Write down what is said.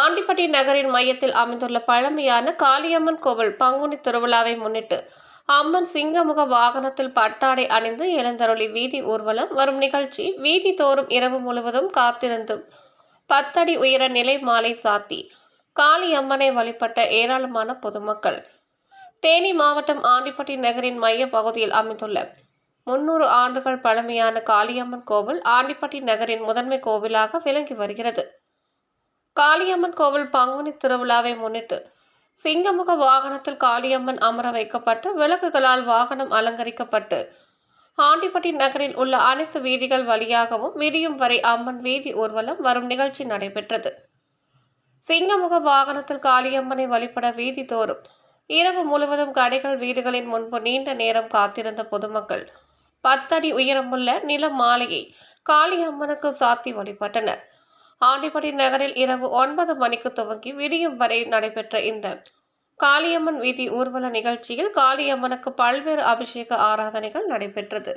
ஆண்டிப்பட்டி நகரின் மையத்தில் அமைந்துள்ள பழமையான காளியம்மன் கோவில் பங்குனி திருவிழாவை முன்னிட்டு அம்மன் சிங்கமுக வாகனத்தில் பட்டாடை அணிந்து எழுந்தருளி வீதி ஊர்வலம் வரும் நிகழ்ச்சி வீதி தோறும் இரவு முழுவதும் காத்திருந்தும் பத்தடி உயர நிலை மாலை சாத்தி காளியம்மனை வழிபட்ட ஏராளமான பொதுமக்கள். தேனி மாவட்டம் ஆண்டிப்பட்டி நகரின் மைய பகுதியில் அமைந்துள்ள முன்னூறு ஆண்டுகள் பழமையான காளியம்மன் கோவில் ஆண்டிப்பட்டி நகரின் முதன்மை கோவிலாக விளங்கி வருகிறது. காளியம்மன் கோவில் பங்குனி திருவிழாவை முன்னிட்டு சிங்கமுக வாகனத்தில் காளியம்மன் அமர வைக்கப்பட்டு விளக்குகளால் வாகனம் அலங்கரிக்கப்பட்டு ஆண்டிப்பட்டி நகரில் உள்ள அனைத்து வீதிகள் வழியாகவும் விடியும் வரை அம்மன் வீதி ஊர்வலம் வரும் நிகழ்ச்சி நடைபெற்றது. சிங்கமுக வாகனத்தில் காளியம்மனை வழிபட வீதி தோறும் இரவு முழுவதும் கடைகள் வீடுகளின் முன்பு நீண்ட நேரம் காத்திருந்த பொதுமக்கள் பத்தடி உயரமுள்ள நில மாலையை காளியம்மனுக்கு சாத்தி வழிபட்டனர். ஆண்டிபடி நகரில் இரவு ஒன்பது மணிக்கு துவங்கி விடியும் வரை நடைபெற்ற இந்த காளியம்மன் வீதி ஊர்வல நிகழ்ச்சியில் காளியம்மனுக்கு பல்வேறு அபிஷேக ஆராதனைகள் நடைபெற்றது.